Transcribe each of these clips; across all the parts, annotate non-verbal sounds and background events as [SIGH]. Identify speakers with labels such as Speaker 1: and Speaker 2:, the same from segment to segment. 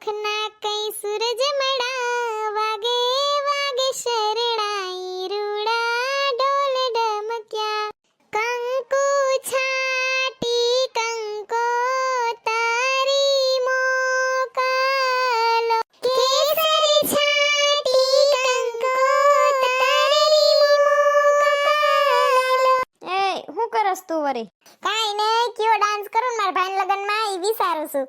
Speaker 1: સુખના કઈ સૂરજ મળા વાગે વાગે શરણાઈ રૂડા ઢોલ ડમક્યા. કંકુ છાટી કંકો તારી મોકલો. કેસરી છાટી કંકો તારી મોકલો.
Speaker 2: એ હું કરસ તું વરી?
Speaker 1: કાઈ ને કયો ડાન્સ કરું મારા ભાઈ લગનમાં ઈ વિચારું છું.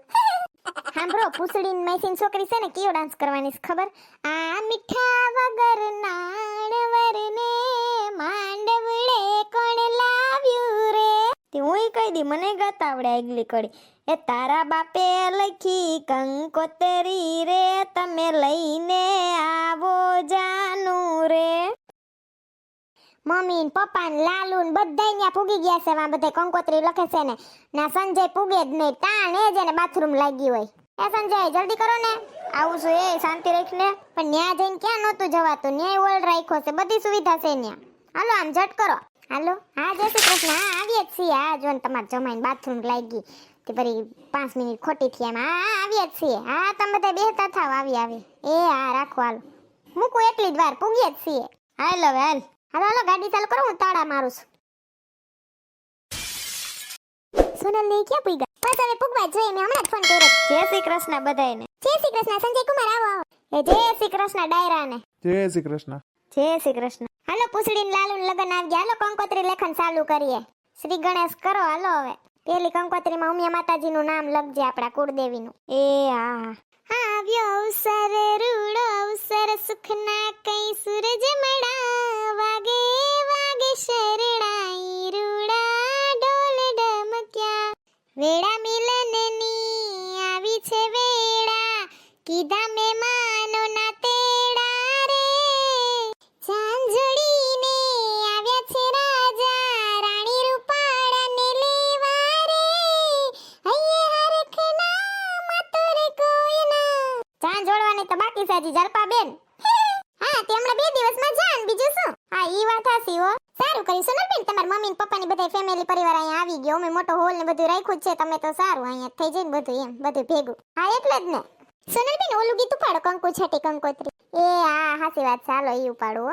Speaker 1: પૂછડીને મેસીન છોકરી છે ને કયો ડાન્સ કરવાની છે ખબર? આ મીઠા વગર નાણવરને માંડવડે કોણ લાવ્યું રે?
Speaker 2: તે હું કહી દી, મને ગાતા આવડે આગલી કડી. એ તારા બાપે લખી કંકોતરી રે, તમે લઈને આવો જાનું રે.
Speaker 1: મમ્મી ને પપ્પા ને લાલુ ને બધા ત્યાં પૂગી ગયા છે વા બધા કંકોત્રી લખે છે ને. ના સંજય પૂગે જ નહીં તાણે જ એને બાથરૂમ લાગી હોય. એ સંજય, જલ્દી કરો ને. આવું છું એ, શાંતિ રાખીને પણ ન્યા જઈને ક્યાં નહોતું જવાતું? ન્યાય ઓલ રાખ્યો છે. બધી સુવિધા છે ન્યા. હાલો, આમ ઝટ કરો. હાલો. હા, જય શ્રી કૃષ્ણ. હા, આવીએ જ છીએ. હા, જો તમારે જમાઈને બાથરૂમ લાગી. તે ફરી પાંચ મિનિટ ખોટી થઈ એમ. હા આવીએ જ છીએ. હા, તમે બધા બેહતા થાવ. આવી આવી. એ, હા, રાખો, હાલો. મૂકું એટલી જ વાર. પૂગીએ જ છીએ.
Speaker 2: હાલ, હવે, હાલ.
Speaker 1: હાલો હાલો, ગાડી ચાલુ કરો. હું તાળા મારું છું. સોનલ ને ક્યાં પૂઈ ગયા બસ હવે પૂગવા જોઈએ મેં હમણાં જ ફોન કર્યો.
Speaker 2: જય શ્રી કૃષ્ણ બધાયને.
Speaker 1: જય શ્રી કૃષ્ણ સંજય કુમાર આવો. આવો એ જય શ્રી કૃષ્ણ ડાયરાને.
Speaker 3: જય શ્રી કૃષ્ણ.
Speaker 2: જય શ્રી કૃષ્ણ.
Speaker 1: હાલો પૂછડીને લાલુ લગન આવી ગયા. હાલો કંકોત્રી લેખન ચાલુ કરીએ. શ્રી ગણેશ કરો હાલો હવે. પેલી કંકોત્રીમાં ઉમિયા માતાજીનું નામ લખજે આપણા કુળદેવીનું.
Speaker 2: એ હા. હા
Speaker 1: આવ્યો અવસર રૂડો અવસર સુખના કઈ સૂરજ મળા વાગે વાગે શરણાઈ રૂડા ડોલ ડમક્યા. વેળા તો છે હજી બેન હા તેમણે બે દિવસમાં જાન બીજું શું? હા, ઈ વાત હાસી હો. સારું કર્યું સોનલ બેન તમારા મમ્મી ને પપ્પા ની બધા ફેમિલી પરિવાર અહીંયા આવી ગયો. અમે મોટો હોલ ને બધું રાખ્યું છે, તમે તો સારું અહીંયા થઈ જાય ને બધું એમ, બધું ભેગું. હા, એટલે જ ને. સોનલ બેન ઓલું ગીત ઉપાડો, કંકુ છાટી કંકોત્રી. એ, હા હાસી વાત, ચાલો ઈ ઉપાડો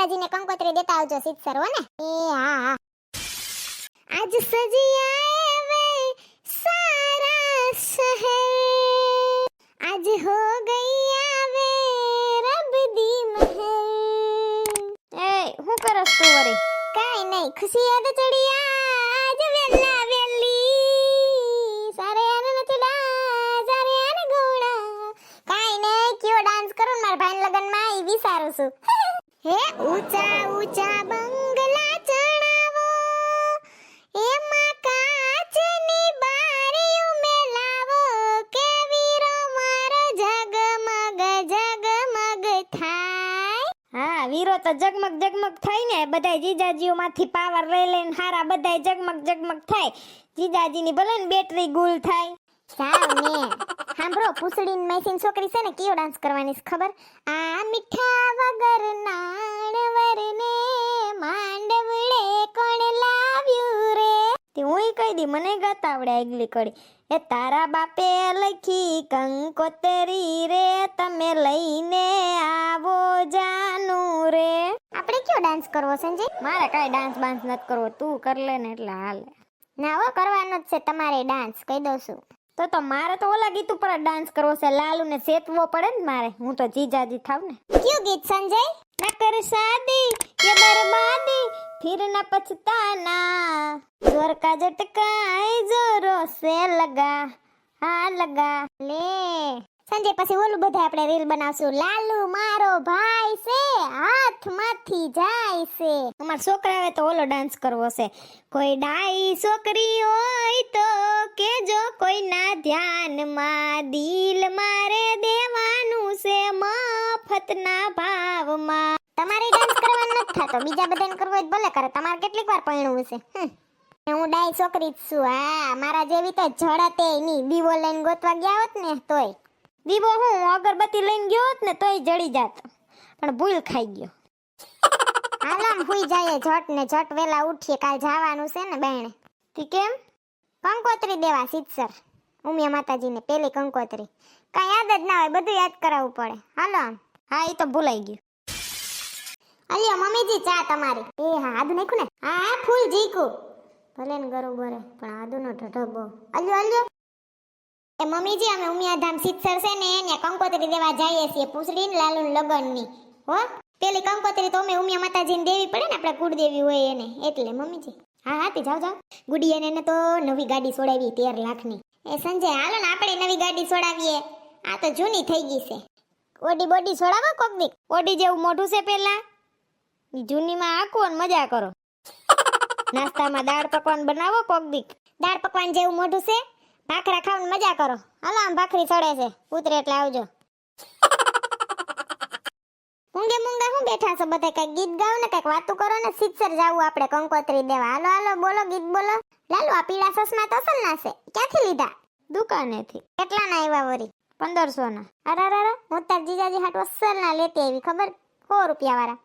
Speaker 1: માતાજીને કંકોત્રી દેતા આવજો સિત્સર હો ને? એ હા આજ સજી આવે સારા શહેર. આજ હો ગઈ આવે રબ દી મહેર
Speaker 2: એ હું કરસ તું વરી
Speaker 1: કાઈ નહીં, ખુશી યાદ ચડી વીરો
Speaker 2: તો જગમગ જગમગ થાય ને, બધાય જીજાજીઓમાંથી પાવર લઈ લઈને હારા બધાય જગમગ જગમગ થાય. જીજાજીની ભલે ને બેટરી ગુલ થાય.
Speaker 1: સાવ ને. સાંભળો પૂછડીન મેસીન છોકરી છે ને, કેવો ડાન્સ કરવાની ખબર? આ મીઠા
Speaker 2: હુંય મને ગાતા આવડે આગલી કડી. એ તારા બાપે લખી કંકોતરી રે તમે લઈને આવો જાનું રે.
Speaker 1: આપણે કયો ડાન્સ કરવો સંજય?
Speaker 2: મારે કાંઈ ડાન્સ બાન્સ નથી કરવો તું કર લે ને એટલે હાલ.
Speaker 1: ના હો કરવાનો જ છે તમારે ડાન્સ કહી દઉં છું.
Speaker 2: તો તો મારે તો ઓલા ગીત ઉપર ડાન્સ કરવો છે લાલુ ને સેતવો પડે ને મારે હું તો જીજાજી થાવ ને.
Speaker 1: કયું ગીત સંજય?
Speaker 2: ना कर शादी ये बर्बादी फिर ना पछताना जोर का झटका जोरों से लगा हाँ लगा
Speaker 1: ले સંજય, પછી ઓલું બધા આપણે રીલ બનાવશું. લાલુ મારો ભાઈ છે, હાથમાંથી જાય છે.
Speaker 2: અમારા છોકરાએ તો ઓલો ડાન્સ કરવો છે. કોઈ ડાઈ છોકરી હોય તો કેજો કોઈના ધ્યાનમાં દિલ મારે દેવાનું છે મફતના ભાવમાં.
Speaker 1: તમારે ડાન્સ કરવાનો નથી થતો. બીજા બધાને કરવો હોય ભલે કરે. તમારે કેટલીક વાર પરણવું છે. હું ડાય છોકરી જ છું. હા, મારા જેવી તો જડતે નહીં. દીવો લઈને ગોતવા ગયા હોત ને તોય.
Speaker 2: દીવો હું અગરબત્તી લઈને ગયો હોત ને તોય જડી જાત. પણ ભૂલ ખાઈ ગયો. [LAUGHS]
Speaker 1: હાલો આમ હુઈ જાય ઝટ ને ઝટ વેલા ઉઠીએ કાલ જવાનું છે ને બેણે.
Speaker 2: તી કેમ
Speaker 1: કંકોત્રી દેવા સિત્સર ઉમિયા માતાજીને પેલી કંકોત્રી. કાંઈ યાદ જ ના હોય બધું યાદ કરાવવું પડે. હાલો
Speaker 2: હા એ તો ભૂલાઈ ગયું.
Speaker 1: અલ્યો મમ્મીજી ચા તમારી. એ હા આદુ નાખ્યું ને? હા હા ફૂલ જીકું ભલે ને ગરો બરે પણ આદુનો ઢઢો બહુ અલ્યો અલ્યો. એ મમ્મીજી, અમે ઉમિયાધામ સિત્સર છે ને, એને કંકોત્રી દેવા જઈએ છીએ પૂછડીને લાલુ લગનની. હો? પેલી કંકોત્રી તો અમે ઉમિયા માતાજીને દેવી પડે ને, આપણે કુળદેવી હોય એને. એટલે, મમ્મીજી. હા હા તે જાઓ જાઓ. ગુડિયાને એને તો નવી ગાડી સોડાવી તેર લાખની. એ સંજય, હાલો ને, આપણે નવી ગાડી સોડાવીએ. આ તો જૂની થઈ ગઈ છે. ઓડી બોડી સોડાવો કોક દીક
Speaker 2: ઓડી જેવું મોઢું છે પેલા. જૂનીમાં આખું ને મજા કરો. નાસ્તામાં દાળ પકવાન બનાવો કોક દીક
Speaker 1: દાળ પકવાન જેવું મોઢું છે? ભાખરા ખાવાની મજા કરો. હાલો આમ ભાખરી ચડે છે. ઉતરે એટલે આવજો. મૂંગે મૂંગા હું બેઠા છો? બધા કઈ ગીત ગાવ ને કંઈક વાતું કરો ને સિત્સર જાવું આપણે કંકોત્રી દેવા. હાલો હાલો, બોલો, ગીત બોલો. લાલો, આ પીળા સસમા તો અસલ ના છે. ક્યાંથી લીધા?
Speaker 2: દુકાનેથી.
Speaker 1: કેટલા ના આવ્યા વરી?
Speaker 2: પંદરસો ના
Speaker 1: અરે અરે, હું તાર જીજાજી હાટ અસલ ના લેતી આવી, ખબર? સો રૂપિયા વાળા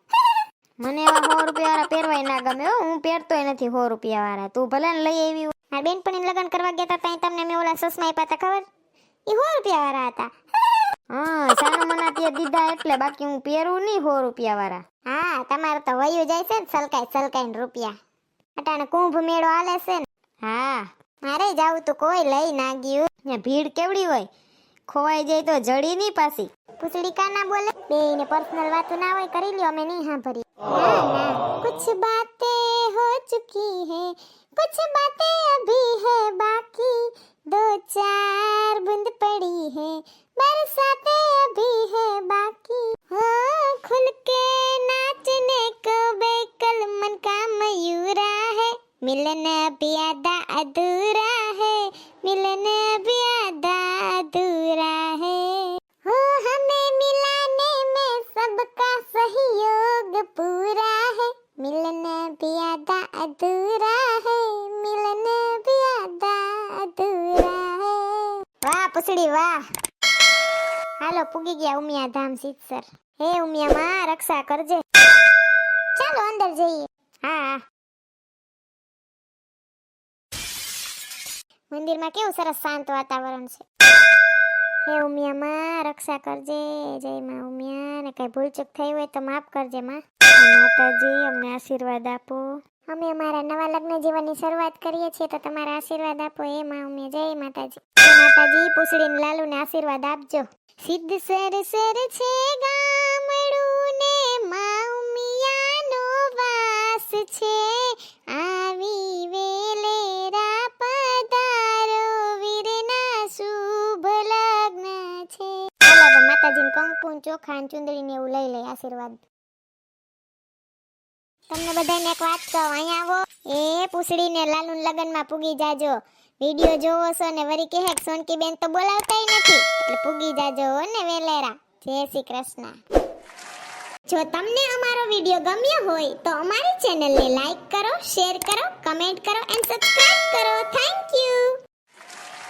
Speaker 2: મને એવા સો રૂપિયા વાળા પહેરવાય ના ગમે હું. પહેરતોય નથી સો રૂપિયા વાળા તું ભલે ને લઈ આવી
Speaker 1: મારા બેનપણીને લગ્ન કરવા ગયા હતા ત્યાં તમને મેં ઓલા સસમા આપ્યા હતા ખબર? એ સો રૂપિયા વાળા હતા.
Speaker 2: હા સાનું મના તે દીધા એટલે બાકી હું પહેરું નહીં સો રૂપિયા વાળા.
Speaker 1: હા તમારે તો વયું જાય છે ને સલકાઈ સલકાઈ રૂપિયા. અટાણે કુંભ મેળો હાલે છે ને.
Speaker 2: હા.
Speaker 1: મારે જાવું તો કોઈ લઈ ના ગયું.
Speaker 2: ત્યાં ભીડ કેવડી હોય? ખોવાઈ જાય તો જડી નહીં પાછી.
Speaker 1: પૂછડી કા ના બોલે? બે ને પર્સનલ વાતો ના હોય કરી લ્યો અમે નહીં સાંભળી हाँ, हाँ। कुछ बातें हो चुकी हैं, कुछ बातें अभी है बाकी। दो चार बूंद पड़ी है, बरसातें अभी है बाकी। हाँ खुल के नाचने को बेकल मन का मयूरा है। मिलन अभी आधा अधूरा है, मिलन अभी પૂછડી વાહ. હાલો, પૂગી ગયા ઉમિયા ધામ સીતસર હે ઉમિયા માં, રક્ષા કરજે. ચાલો, અંદર જઈએ. હા. મંદિરમાં કેવું સરસ શાંત વાતાવરણ છે. હે ઉમિયા માં, રક્ષા કરજે. જય માં ઉમિયા. ને કઈ ભૂલચૂક થઈ હોય તો માફ કરજે માં. માતાજી, અમને આશીર્વાદ આપો. અમે અમારા નવા લગ્ન જીવનની શરૂઆત કરીએ છીએ, તો તમારા આશીર્વાદ આપો. એ માં, અમે જય માતાજી. માતાજી, પૂછડીને લાલુને આશીર્વાદ આપજો. સિદ્ધ સર સર છે ગામડું ને માઉમિયાનો વાસ છે. આવી વેલેરા પધારો, વીરના શુભ લગ્ન છે. માતાજીને કંકુ ચોખા ચુંદડી ને એવું લઈ લે આશીર્વાદ. તમને બધાને એક વાત કહું. અહીંયા આવો. એ પૂછડીને લાલુ લગનમાં પૂગી જાજો. વીડિયો જોવો છો ને વરી કહે સોનકી બેન તો બોલાવતાય નથી. એટલે પૂગી જાજો ને વેલેરા. જય શ્રી કૃષ્ણ. જો તમને અમારો વીડિયો ગમ્યો હોય તો અમારી ચેનલને લાઈક કરો, શેર કરો, કમેન્ટ કરો, એન્ડ સબસ્ક્રાઇબ કરો. Thank you.